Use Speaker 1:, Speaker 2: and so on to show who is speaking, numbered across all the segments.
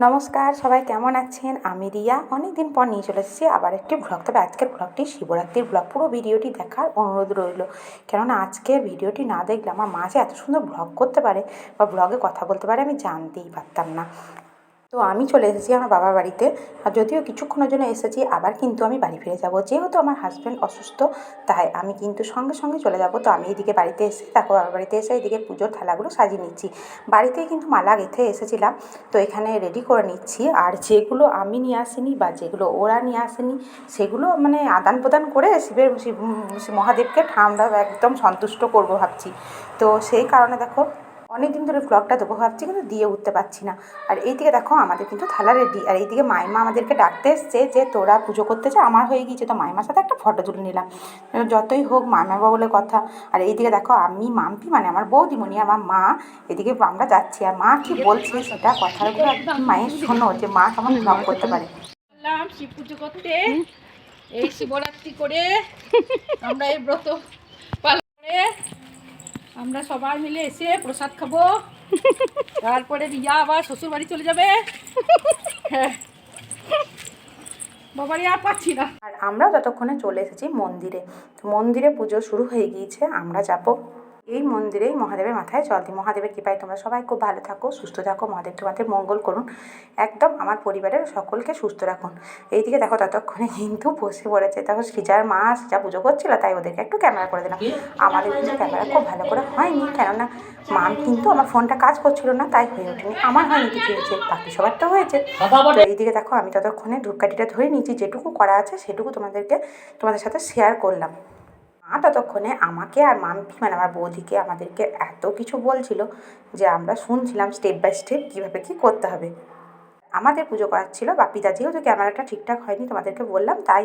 Speaker 1: নমস্কার, সবাই কেমন আছেন? আমি রিয়া। অনেক দিন পর নিয়ে চলে এসেছি আবার একটি ব্লগ তবে আজকের ব্লগটি শিবরাত্রির ব্লগ পুরো ভিডিওটি দেখার অনুরোধ রইল। কেননা আজকের ভিডিওটি না দেখলে আমার মা যে এত সুন্দর ব্লগ করতে পারে বা ব্লগে কথা বলতে পারে আমি জানতেই পারতাম না। তো আমি চলে এসেছি আমার বাবার বাড়িতে। আর যদিও কিছুক্ষণের জন্য এসেছি, আবার কিন্তু আমি বাড়ি ফিরে যাব। যেহেতু আমার হাজব্যান্ড অসুস্থ, তাই আমি কিন্তু সঙ্গে সঙ্গে চলে যাব। তো আমি এদিকে বাড়িতে এসে দেখো বাবার বাড়িতে এসে এদিকে পুজোর থালাগুলো সাজিয়ে নিচ্ছি। বাড়িতেই কিন্তু মালা গেঁথে এসেছিলাম। তো এখানে রেডি করে নিচ্ছি। আর যেগুলো আমি নিয়ে আসিনি বা যেগুলো ওরা নিয়ে আসেনি, সেগুলো মানে আদান প্রদান করে শিবের, শিব শিব মহাদেবকে ঠান্ডা, একদম সন্তুষ্ট করব ভাবছি। তো সেই কারণে দেখো অনেক দিন ধরে ব্লগটা দেবো ভাবছি, কিন্তু দিয়ে উঠতে পারছি না। আর এইদিকে দেখো আমাদের কিন্তু থালা রেডি আর এইদিকে মাইমা আমাদেরকে ডাকতে এসছে যে, তোরা পুজো করতে যা, আমার হয়ে গিয়েছে। তো মাইমার সাথে একটা ফটো তুলে নিলাম। যতই হোক মাইমা বলে কথা। আর এইদিকে দেখো আমি, মাম্পি মানে আমার বৌদিমণি, আমার মা, এদিকে আমরা যাচ্ছি। আর মা কি বলছে সেটা কথাগুলো একদম মায়ের শোনো, যে মা কেমন ব্লগ করতে পারে।
Speaker 2: শিব পুজো করতে। এই শিবরাত্রি করে আমরা এই ব্রত আমরা সবাই মিলে এসে প্রসাদ খাব। তারপরে রিয়া আবার শ্বশুর বাড়ি চলে যাবে। হ্যাঁ। বাবারে, আর পাচ্ছি না।
Speaker 1: আর আমরা ততক্ষণে চলে এসেছি মন্দিরে মন্দিরে পুজো শুরু হয়ে গিয়েছে, আমরা যাব এই মন্দিরেই মহাদেবের মাথায় জল দিই। মহাদেবের কৃপায় তোমরা সবাই খুব ভালো থাকো সুস্থ থাকো। মহাদেব তোমাদের মঙ্গল করুন। একদম আমার পরিবারের সকলকে সুস্থ রাখুন। এইদিকে দেখো ততক্ষণে কিন্তু বসে পড়েছে। তখন সৃজার মা সৃজা পুজো করছিল তাই ওদেরকে একটু ক্যামেরা করে দিলাম। আমাদের কিন্তু ক্যামেরা খুব ভালো করে হয়নি। কেননা মাম কিন্তু আমার ফোনটা কাজ করছিল না তাই হয়ে ওঠেনি। আমার হয়নি কিছু হয়েছে? বাকি সবার তো হয়েছে। তো এইদিকে দেখো আমি ততক্ষণে ধূপকাঠিটা ধরে নিয়েছি। যেটুকু করা আছে সেটুকু তোমাদেরকে তোমাদের সাথে শেয়ার করলাম। মা ততক্ষণে আমাকে আর মাম্পি মানে আমার বৌদিকে আমাদেরকে এত কিছু বলছিল যে আমরা শুনছিলাম স্টেপ বাই স্টেপ কীভাবে কী করতে হবে। আমাদের পুজো করার ছিল, বাপিদা যেহেতু ক্যামেরাটা ঠিকঠাক হয়নি তোমাদেরকে বললাম, তাই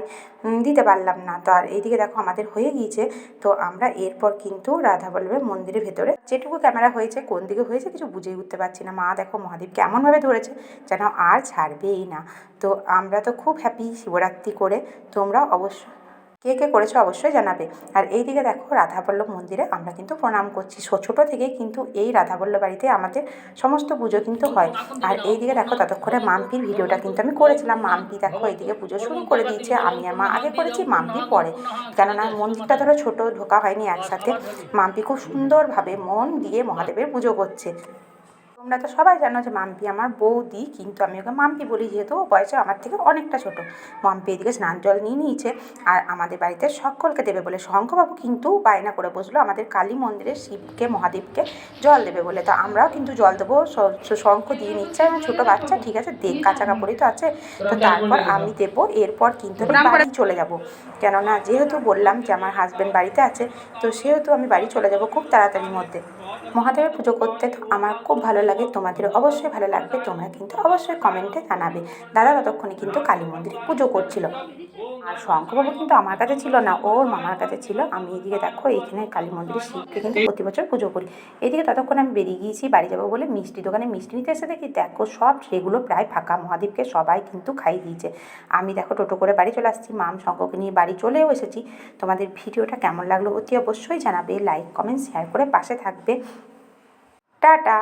Speaker 1: দিতে পারলাম না। তো আর এইদিকে দেখো আমাদের হয়ে গিয়েছে, তো আমরা এরপর কিন্তু রাধা বল্লভের মন্দিরের ভেতরে যেটুকু ক্যামেরা হয়েছে, কোন দিকে হয়েছে কিছু বুঝেই উঠতে পারছি না। মা দেখো মহাদেবকে এমনভাবে ধরেছে যেন আর ছাড়বেই না। তো আমরা তো খুব হ্যাপি শিবরাত্রি করে তোমরা অবশ্যই কে কে করেছ অবশ্যই জানাবে। আর এই দিকে দেখো রাধাবল্লভ মন্দিরে আমরা কিন্তু প্রণাম করছি। ছোটো থেকেই কিন্তু এই রাধাবল্লভ বাড়িতে আমাদের সমস্ত পুজো কিন্তু হয়। আর এই দিকে দেখো ততক্ষণে মাম্পির ভিডিওটা কিন্তু আমি করেছিলাম। মাম্পি দেখো এইদিকে পুজো শুরু করে দিয়েছে। আমি আর মা আগে করেছি, মাম্পি পরে। কেননা মন্দিরটা ধরো ছোট, ঢোকা হয়নি একসাথে। মাম্পি খুব সুন্দরভাবে মন দিয়ে মহাদেবের পুজো করছে। তোমরা তো সবাই জানো যে মাম্পি আমার বৌদি কিন্তু আমি ওকে মাম্পি বলি যেহেতু ও বয়সে আমার থেকে অনেকটা ছোট। মাম্পি এদিকে স্নান জল নিয়ে নিয়েছে আর আমাদের বাড়িতে সকলকে দেবে বলে। শঙ্করবাবু কিন্তু বায়না করে বসল আমাদের কালী মন্দিরে শিবকে মহাদেবকে জল দেবে বলে। তো আমরাও কিন্তু জল দেবো শঙ্খ দিয়ে নিচ্ছে আমার ছোটো বাচ্চা ঠিক আছে দেখ কাঁচা কাপড়ই তো আছে। তো তারপর আমি দেবো এরপর কিন্তু আমি বাড়ি চলে যাব। কেননা যেহেতু বললাম যে আমার হাজব্যান্ড বাড়িতে আছে তো সেহেতু আমি বাড়ি চলে যাব খুব তাড়াতাড়ির মধ্যে। মহাদেবের পুজো করতে তো আমার খুব ভালো লাগে তোমাদের অবশ্যই ভালো লাগবে, তোমরা কিন্তু অবশ্যই কমেন্টে জানাবে। দাদা ততক্ষণে কিন্তু কালী মন্দিরে পুজো করছিল। আর শঙ্করবাবু কিন্তু আমার কাছে ছিল না ওর মামার কাছে ছিল। আমি এদিকে দেখো এখানে কালী মন্দিরে শিবকে কিন্তু প্রতি বছর পুজো করি। এদিকে ততক্ষণ আমি বেরিয়ে গিয়েছি বাড়ি যাব বলে মিষ্টি দোকানে। মিষ্টি নিতে এসে দেখি দেখো সব সেগুলো প্রায় ফাঁকা। মহাদেবকে সবাই কিন্তু খাই দিয়েছে। আমি দেখো টোটো করে বাড়ি চলে আসছি। মাম শঙ্করকে নিয়ে বাড়ি চলেও এসেছি। তোমাদের ভিডিওটা কেমন লাগল অতি অবশ্যই জানাবে। লাইক কমেন্ট শেয়ার করে পাশে থাকবে। টাটা!